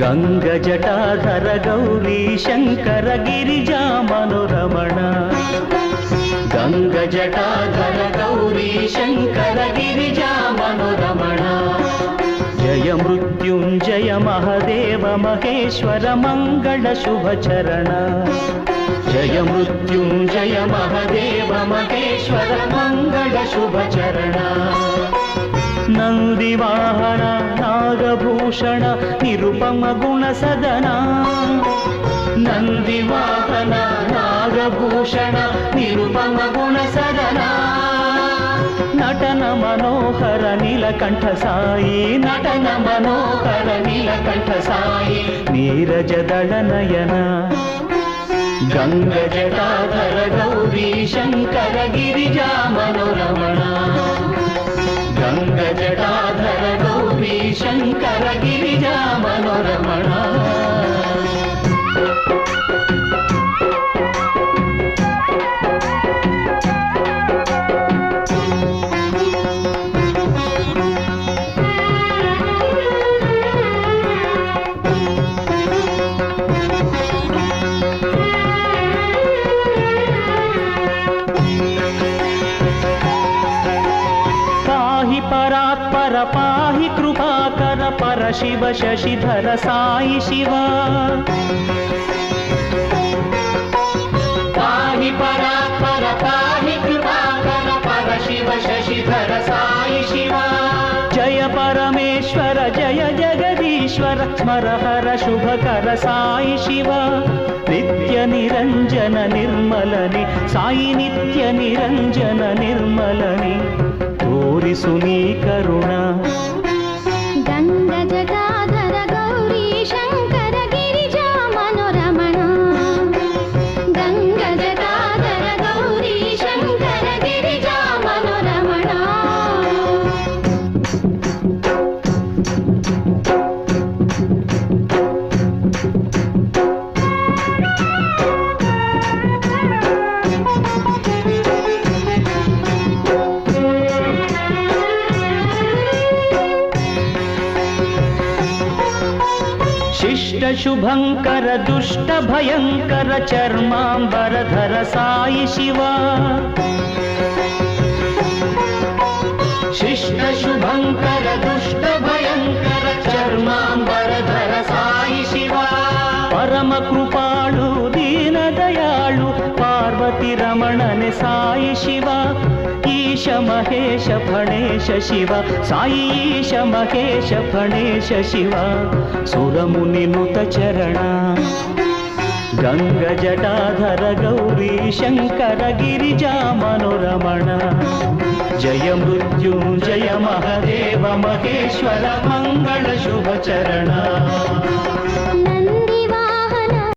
గంగ జటాధర గౌరీ శంకర గిరిజా మనోరమణ. గంగ జటాధర గౌరీ శంకర గిరిజా మనోరమణ. జయ మృత్యుంజయ మహదేవ మహేశ్వర మంగళ శుభచరణ. జయ మృత్యుంజయ మహదేవ మహేశ్వర మంగళ శుభచరణ. నందివాహన నాగభూషణ నిరుపమ గుణ సదన. నందివాహన నాగభూషణ నిరుపమ గుణ సదన. నటన మనోహర నీలకంఠ సాయి నటన మనోహర నీలకంఠ సాయి నీరజదళ నయన. గంగ జటాధర గౌరీ శంకర గిరిజా మనోరమణ. గంగ జటాధర గౌరీ శంకర గిరిజా పరాత్పర పాహి కృపాకర పర శివ శశిధర సాయి శివ పాహి పరాత్పర పాహి కృపాకర పర శివ శశిధర సాయి శివ జయ పరమేశ్వర జయ జగదీశ్వర స్మర హర శుభకర సాయి శివ నిత్య నిరంజన నిర్మలని సాయి నిత్య నిరంజన నిర్మలని తోరిసు నీ కరుణ. శిష్ట శుభంకర దుష్ట భయంకర చర్మాంబరధర సాయి శివ. శిష్ట శుభంకర దుష్ట భయంకర చర్మాంబరధర సాయి శివ. పరమ ईश महेश फणेश शिव, साई ईश महेश फणेश शिव। सुरमुनिनुत गंग जटाधर गौरी शंकर गिरीजा मनोरमण। जय मृत्युञ्जय महदेव, महेश्वर मङ्गल शुभचरणा